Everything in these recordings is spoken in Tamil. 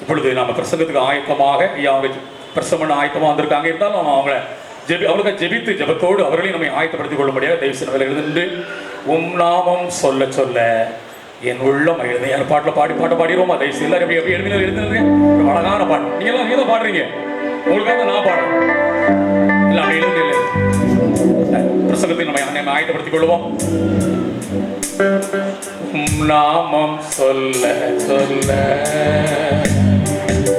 இப்பொழுது நம்ம பிரசங்கத்துக்கு ஆயத்தமாக ஐயா அவங்க பிரசமன் ஆயத்தமாக வந்திருக்காங்க. இருந்தாலும் நம்ம அவங்கள ஜெபி அவளுக்கு ஜெபித்து ஜெபத்தோடு அவர்களையும் நம்மை ஆயத்தப்படுத்திக் கொள்ள முடியாது. தயவு செய்து அவர்கள் எழுந்து உம் நாமம் சொல்ல சொல்ல என் உள்ளம் எழுத யார் பாட்டில் பாடி பாட்டு பாடிடுவோமா? தயவு செய்து எல்லாரும் எப்படி எப்படி எழுதினது அழகான பாட்டு. நீங்க எல்லாம் நீங்க பாடுறீங்க. உங்களுக்காக நான் பாடுறேன். இல்லை அப்படி எழுதுங்க இல்லை. பிரசங்கத்தை நம்ம நம்ம ஆயத்தப்படுத்திக் கொள்வோம். நாமம் சொல்ல சொல்ல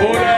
Ora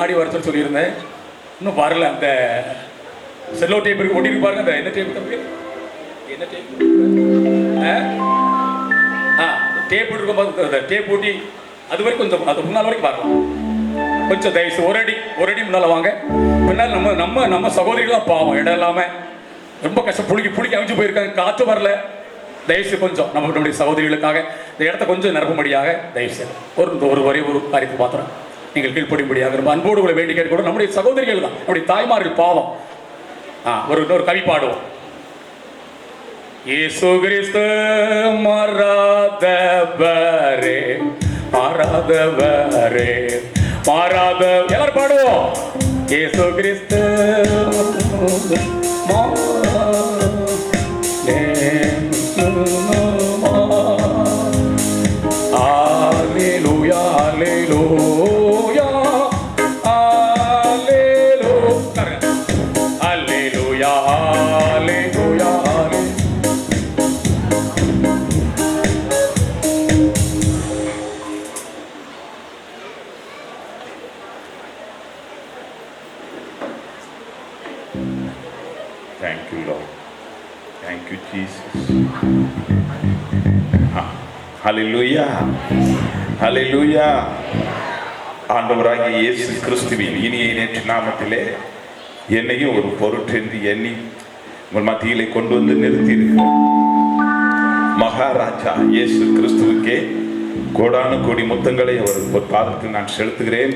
முன்னாடி வரச்சுன்னு சொல்லியிருந்தேன். இன்னும் வரல அந்த செல்லோ டேப் இருக்கு. ஒட்டி பாருங்க. அந்த என்ன டேப் தம்பி? என்ன டேப் ஆ? டேப் இருக்கும்போது அந்த டேப் ஒட்டி அது வரைக்கும் கொஞ்சம் அது முன்னால் வரைக்கும் பார்க்கலாம் கொஞ்சம் தயவுசு ஒரு அடி ஒரு அடி முன்னால் வாங்க. முன்னால் நம்ம நம்ம நம்ம சகோதரிகளாம் பாவம். இடம் இல்லாமல் ரொம்ப கஷ்டம். புளிக்கி புளிக்கி அமைஞ்சு போயிருக்காங்க. காற்று வரல. தயவுசு கொஞ்சம் நம்ம நம்முடைய சகோதரிகளுக்காக இந்த இடத்த கொஞ்சம் நிரப்பும்படியாக தயவுசெய்து. ஒரு ஒரு வரை ஒரு காரியத்தை பார்த்துறோம் நீங்கள் கீழ்ப்படியும்படியாக ரொம்ப அன்போடு உங்களை வேண்டி கேட்கணும் நம்முடைய சகோதரிகள் தான். நம்முடைய தாய்மார்கள் பாவம். ஆ ஒரு இன்னொரு கவி பாடுவோம். இயேசு கிறிஸ்து மாறாதவரே மாறாதவரே மாறாத எல்லாரும் பாடுவோம். இயேசு கிறிஸ்து மா thank you lord you, Jesus. ஹalleluya ஹalleluya ஆண்டவராகிய இயேசு கிறிஸ்துவின் இனிய நேற்று நாமத்திலே என்னையும் ஒரு பொருட்டென்று எண்ணி உங்கள் மத்தியிலே கொண்டு வந்து நிறுத்தி மகாராஜா இயேசு கிறிஸ்துவுக்கே கோடானு கோடி முத்தங்களை அவர் பாதத்தில் நான் செலுத்துகிறேன்.